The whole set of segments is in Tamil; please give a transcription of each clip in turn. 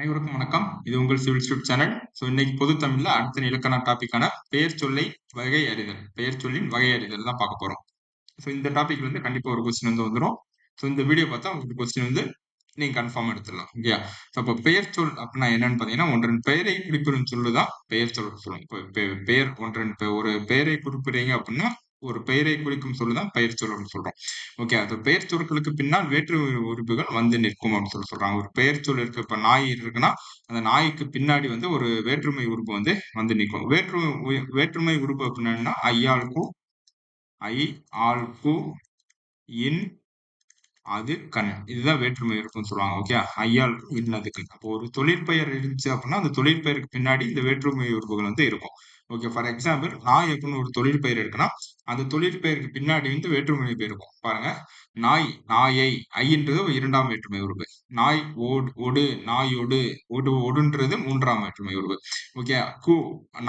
அனைவருக்கும் வணக்கம். இது உங்கள் சிவில் ஸ்டூட் சேனல். ஸோ இன்னைக்கு பொது தமிழ்ல அடுத்த இலக்கண டாபிக்கான பெயர் சொல்லை வகை அறிதல். பெயர் சொல்லின் வகை அறிதல் தான் பார்க்க போறோம். ஸோ இந்த டாபிக் வந்து கண்டிப்பா ஒரு கொஸ்டின் வந்து வந்துடும் ஸோ இந்த வீடியோ பார்த்தா உங்களுக்கு கொஸ்டின் வந்து நீங்க கன்ஃபார்ம் எடுத்துடலாம். ஓகேயா? ஸோ அப்போ பெயர் சொல் அப்படின்னா என்னன்னு பார்த்தீங்கன்னா ஒன்றன் பெயரை குறிப்பிடும் சொல்லு தான் பெயர் சொல் சொல்லுவோம். இப்போ பெயர் ஒன்றன் ஒரு பெயரை குறிப்பிடுறீங்க அப்படின்னா ஒரு பெயரை குறிக்கும் சொல்லுதான் பெயர் சொல் சொல்றோம். ஓகே அது பெயர் சொற்களுக்கு பின்னால் வேற்று உறுப்புகள் வந்து நிற்கும் அப்படின்னு சொல்லி சொல்றாங்க. ஒரு பெயர் சொல் இருக்கு இப்ப நாய் இருக்குன்னா அந்த நாய்க்கு பின்னாடி வந்து ஒரு வேற்றுமை உறுப்பு வந்து வந்து நிற்கும். வேற்று வேற்றுமை உறுப்பு அப்படின்னா ஐயாளுக்கு ஐ ஆள்கு இன் அது கண். இதுதான் வேற்றுமை இருக்குன்னு சொல்லுவாங்க. ஓகே ஐயாள் இன்னதுக்கு அப்போ ஒரு தொழிற்பெயர் இருந்துச்சு அப்படின்னா அந்த தொழிற்பெயருக்கு பின்னாடி இந்த வேற்றுமை உறுப்புகள் வந்து இருக்கும். ஓகே ஃபார் எக்ஸாம்பிள் நாய் அப்படின்னு ஒரு தொழிற்பெயர் இருக்குன்னா அந்த தொழிற்பெயருக்கு பின்னாடி வந்து வேற்றுமை பெயர் இருக்கும். பாருங்க. நாய் நாயை ஐன்றது இரண்டாம் வேற்றுமை உருவு நாய் ஓடு ஒடு நாய் ஒடு ஒடுன்றது மூன்றாம் வேற்றுமை உருவு ஓகே கு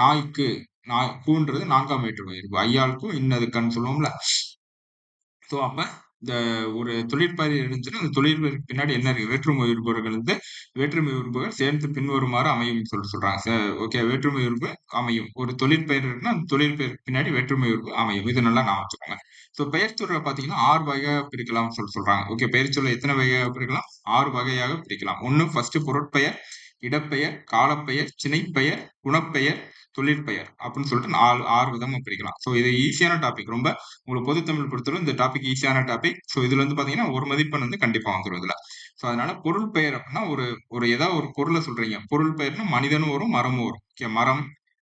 நாய்க்கு நாய் கூன்றது நான்காம் வேற்றுமை இருக்கு ஐயாளுக்கும் இன்னதுக்கன்னு சொல்லுவோம்ல. ஸோ அப்ப இந்த ஒரு தொழிற்பாதை இருந்துச்சுன்னா அந்த தொழிற்பயிருக்கு பின்னாடி என்ன இருக்கு? வேற்றுமை உறுப்புகள் வந்து வேற்றுமை உறுப்புகள் சேர்ந்து பின்வருமாறு அமையும் சொல்லி சொல்றாங்க. ஓகே வேற்றுமை உறுப்பு அமையும். ஒரு தொழிற்பெயர் இருக்குன்னா அந்த தொழிற்பெயர் பின்னாடி வேற்றுமை உறுப்பு அமையும். இது நல்லா நான் வச்சுக்கோங்க. ஸோ பெயர் சொல்ல பார்த்தீங்கன்னா ஆறு வகையாக பிரிக்கலாம் சொல்லி சொல்றாங்க. ஓகே பெயர் சொல்ல எத்தனை வகையாக பிரிக்கலாம்? ஆறு வகையாக பிரிக்கலாம். ஒன்று ஃபர்ஸ்ட் பொருட்பெயர் இடப்பெயர் காலப்பெயர் சினைப்பெயர் குணப்பெயர் தொழிற்பெயர் அப்படின்னு சொல்லிட்டு நாலு ஆறு விதமா பிரிக்கலாம். ஸோ இது ஈஸியான டாபிக் ரொம்ப உங்களுக்கு பொது தமிழ் பொறுத்தவரை இந்த டாபிக் ஈஸியான டாபிக் ஸோ இதுல வந்து பாத்தீங்கன்னா ஒரு மதிப்பெண் வந்து கண்டிப்பா வந்துடும் இதுல ஸோ அதனால பொருள் பெயர் அப்படின்னா ஒரு ஒரு ஏதாவது ஒரு பொருளை சொல்றீங்க. பொருள் பெயர்னா மனிதனும் வரும் மரமும் வரும். ஓகே மரம்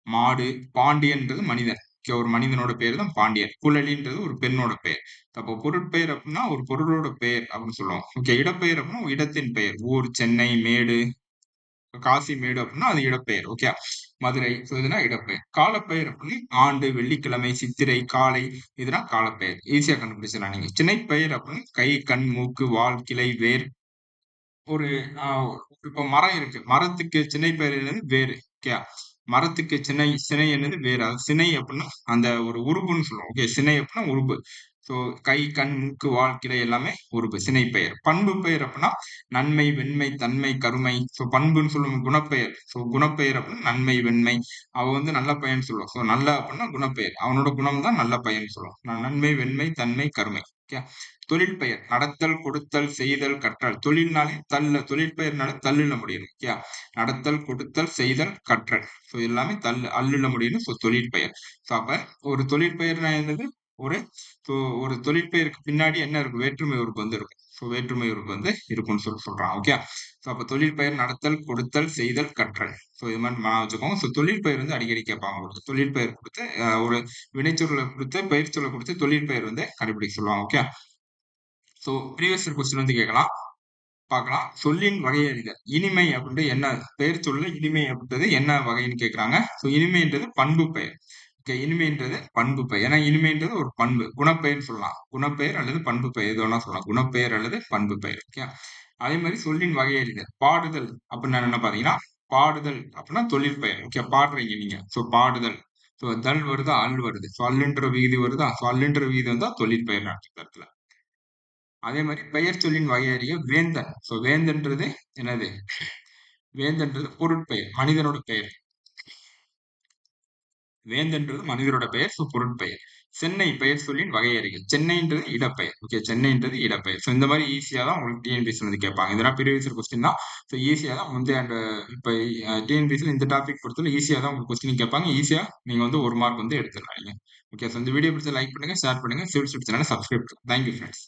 மாடு பாண்டியன்றது மனிதன். ஒரு மனிதனோட பேர் தான் பாண்டியன். குழலின்றது ஒரு பெண்ணோட பெயர் அப்போ பொருட்பெயர் அப்படின்னா ஒரு பொருளோட பெயர் அப்படின்னு சொல்லுவோம் ஓகே இடப்பெயர் அப்படின்னா இடத்தின் பெயர். ஊர் சென்னை மேடு காசிமேடு அப்படின்னா அது இடப்பெயர் ஓகே மதுரை இதுனா இடப்பெயர். காலப்பெயர் அப்படின்னு ஆண்டு வெள்ளிக்கிழமை சித்திரை காலை இதெல்லாம் காலப்பெயர். ஈஸியா கண்டுபிடிச்சிடலாம் நீங்க. சினைப்பெயர் அப்படின்னு கை கண் மூக்கு வால் கிளை வேர். ஒரு இப்போ மரம் இருக்கு. மரத்துக்கு சினை பெயர் என்னது? வேறு ஓகே மரத்துக்கு சினை சினை என்னது? வேறு. அது சினை அப்படின்னா அந்த ஒரு உருபுன்னு சொல்லுவோம் ஓகே சினை அப்படின்னா உருபு ஸோ கை கண் மூக்கு வாழ்க்கிற எல்லாமே ஒரு சினை பெயர் பண்பு பெயர் அப்படின்னா நன்மை வெண்மை தன்மை கருமை. ஸோ பண்புன்னு சொல்லுவோம் குணப்பெயர். ஸோ குணப்பெயர் அப்படின்னா நன்மை வெண்மை. அவ வந்து நல்ல பையன் சொல்லுவோம் ஸோ நல்ல அப்படின்னா குணப்பெயர். அவனோட குணம் தான் நல்ல பையன் சொல்லுவோம் நன்மை வெண்மை தன்மை கருமை. ஓகே? தொழில் பெயர் நடத்தல் கொடுத்தல் செய்தல் கற்றல். தொழில்னாலே தள்ள தொழிற்பெயர்னால தள்ளுல முடியணும். ஓகே? நடத்தல் கொடுத்தல் செய்தல் கற்றல். ஸோ எல்லாமே தள்ளு அள்ளுல முடியணும். ஸோ தொழிற்பெயர். ஸோ அப்ப ஒரு தொழிற்பெயர்னா என்னது? ஒரு ஒரு தொழிற்பெயருக்கு பின்னாடி என்ன இருக்கும்? வேற்றுமை உறுப்பு வந்து இருக்கும். ஸோ வேற்றுமை உறுப்பு வந்து இருக்கும்னு சொல்லி சொல்றான் ஓகே ஸோ அப்போ தொழிற்பெயர் நடத்தல் கொடுத்தல் செய்தல் கற்றல். ஸோ இது மாதிரி மன வச்சுக்கோங்க. ஸோ தொழிற்பெயர் வந்து அடிக்கடி கேட்பாங்க. உங்களுக்கு தொழிற்பெயர் கொடுத்து ஒரு வினைச்சொல்லை கொடுத்து பயிர் சொல்லை கொடுத்து தொழிற்பெயர் வந்து கண்டுபிடிக்க சொல்லுவாங்க. ஓகே ஸோ ப்ரீவியஸ் கொஸ்டின் வந்து கேட்கலாம். பார்க்கலாம். சொல்லின் வகை அறிதல். இனிமை அப்படின்றது என்ன? பெயர் சொல்ல இனிமை அப்படின்றது என்ன வகைன்னு கேட்குறாங்க. ஸோ இனிமைன்றது பண்பு பெயர். இனிமைன்றது பண்பு பெயர். ஏன்னா இனிமைன்றது ஒரு பண்பு. குணப்பெயர் சொல்லலாம். குணப்பெயர் அல்லது பண்பு பெயர். எது வேணா சொல்லலாம். குணப்பெயர் அல்லது பண்பு பெயர். ஓகே? அதே மாதிரி சொல்லின் வகையறிதல் பாடுதல் அப்படின்னா என்ன பாத்தீங்கன்னா பாடுதல் அப்படின்னா தொழிற்பெயர் ஓகே? பாடுறீங்க நீங்க. சோ பாடுதல். ஸோ தல் வருதா அல் வருது. ஸோ அல்லுன்ற விகுதி வருதா? ஸோ அல்லுன்ற விகிதி வந்தா தொழிற்பெயர் இடத்துல அதே மாதிரி பெயர் சொல்லின் வகையறிய வேந்தன். ஸோ வேந்தன்றது என்னது? வேந்தன்றது பொருட்பெயர். மனிதனோட பெயர். வேந்தன்றது மனிதரோட பெயர் ஸோ பொருட்பெயர் சென்னை பெயர் சொல்லின் வகையறிகள். சென்னைன்றது இடப்பெயர். ஓகே சென்னைன்றது இடப்பெயர். ஸோ இந்த மாதிரி ஈஸியாக தான் உங்களுக்கு டிஎன்பிசி வந்து கேட்பாங்க. இதெல்லாம் ப்ரீவியஸ் கொஸ்டின் தான். ஸோ ஈஸியாக தான் முந்தைய அண்ட் இப்போ டிஎன்பிசியில் இந்த டாபிக் பொறுத்தவரை ஈஸியாக தான் உங்களுக்கு கொஸ்டின் கேட்பாங்க. ஈஸியாக நீங்கள் வந்து ஒரு மார்க் வந்து எடுத்துடுறாங்க. ஓகே ஸோ இந்த வீடியோ பிடிச்ச லைக் பண்ணுங்க ஷேர் பண்ணுங்க. Civil studio channel subscribe thank you friends